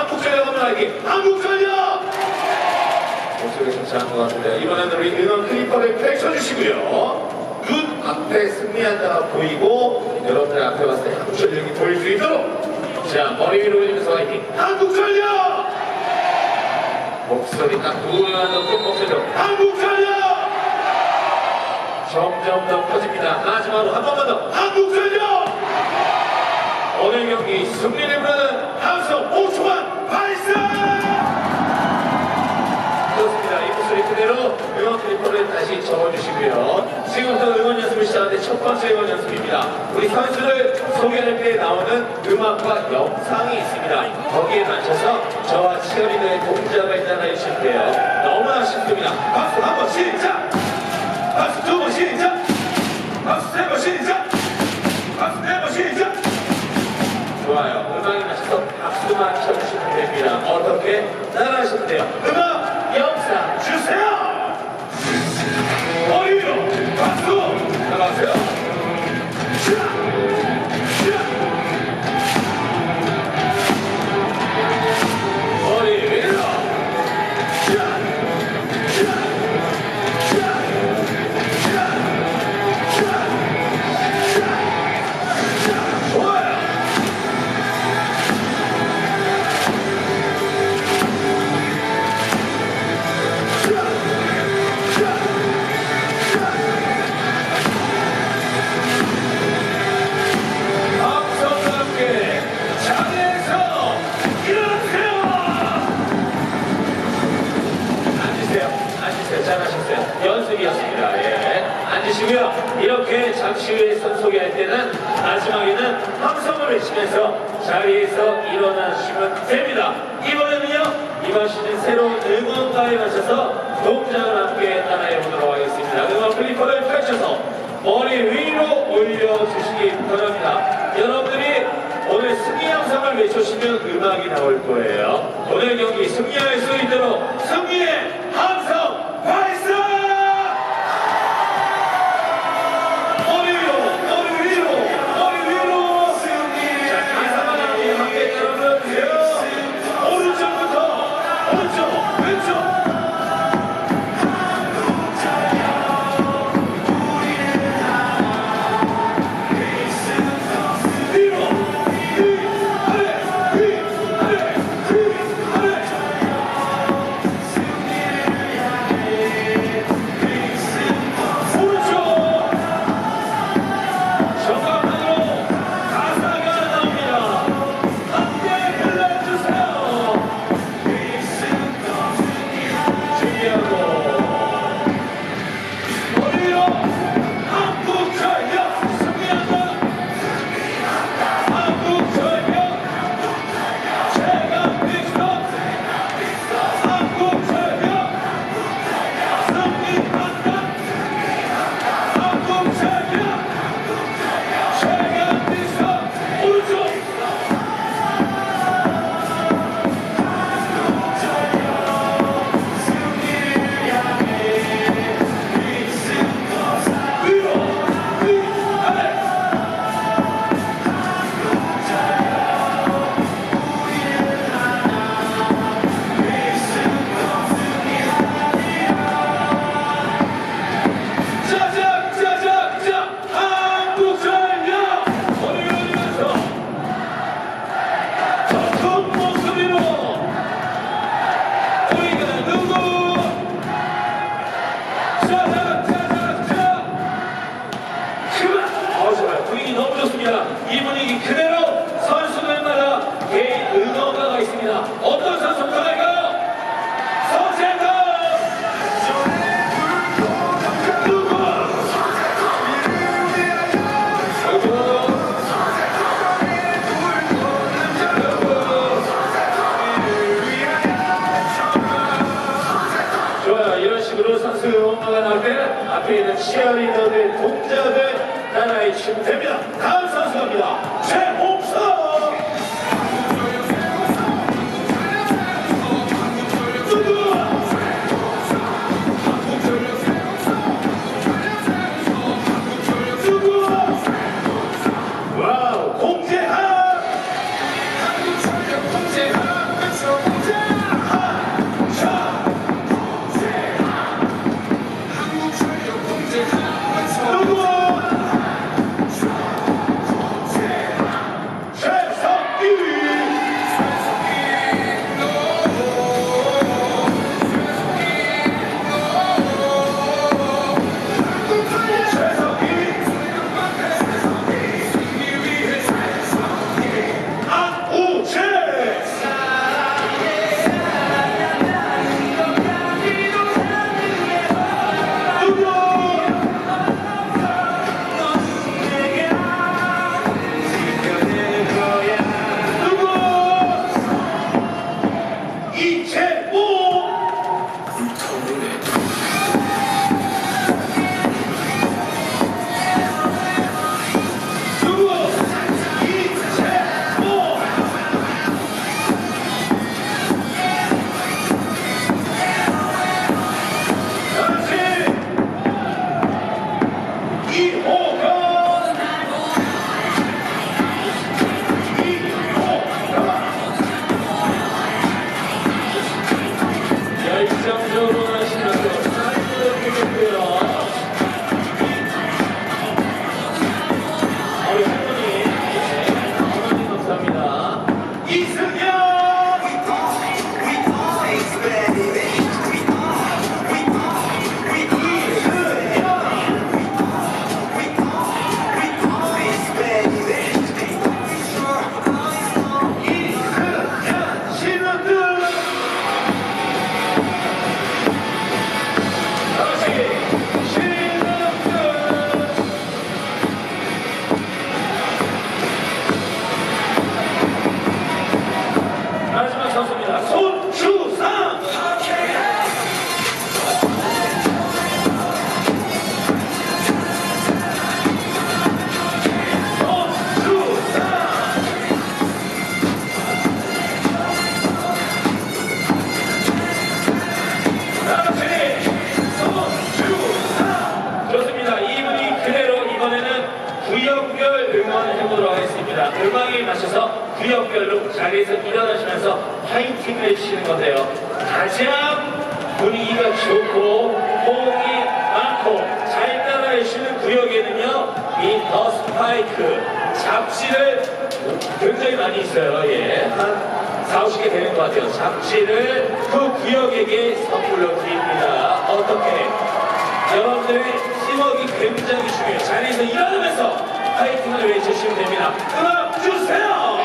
한국전력 한번 하기 한국전력 목소리 좀 잘한 것 같은데 이번에는 우리 응원 클리퍼를 펼쳐주시고요. 눈 앞에 승리한다가 보이고 여러분들 앞에 봤을 때 한국 전력이 보일 수 있도록 자 머리 위로 올리면서 화이팅! 한국 전력 목소리 딱 누가 높은 목소리로 한국 전력 점점 더 커집니다. 마지막으로 한 번만 더. 한국 전력 오늘 경기 승리를 부르는 적어주시고요. 지금부터 응원 연습을 시작하는데 첫 번째 응원 연습입니다. 우리 선수를 소개할 때 나오는 음악과 영상이 있습니다. 거기에 맞춰서 저와 치어리더의 동작을 따라해 주시면 돼요. 너무나 앉으시고요. 이렇게 잠시 후에 선 소개할 때는 마지막에는 함성을 외치면서 자리에서 일어나시면 됩니다. 이번에는요. 이번 시즌 새로운 응원가에 맞춰서 동작을 함께 따라해 보도록 하겠습니다. 응원 클리퍼를 펼쳐서 머리 위로 올려주시기 바랍니다. 여러분들이 오늘 승리 영상을 외쳐주시면 음악이 나올 거예요. 오늘 경기 승리할 수 있도록 승리의 때 앞에 있는 치어리더들, 동작을 따라해 주시면 됩니다. 다음 선수 갑니다. 최 파이팅을 해주시는 건데요. 가장 분위기가 좋고 호응이 많고 잘 따라해주시는 구역에는요 이 더 스파이크 잡지를 굉장히 많이 있어요. 예. 한 4, 50개 되는 것 같아요. 잡지를 그 구역에게 선물로 드립니다. 어떻게? 여러분들의 팀워크가 굉장히 중요해요. 자리에서 일어나면서 파이팅을 외쳐주시면 됩니다. 음악 주세요!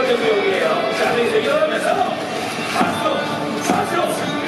첫 번째 구역이에요. 자리에서 일어나면서 박수! 박수!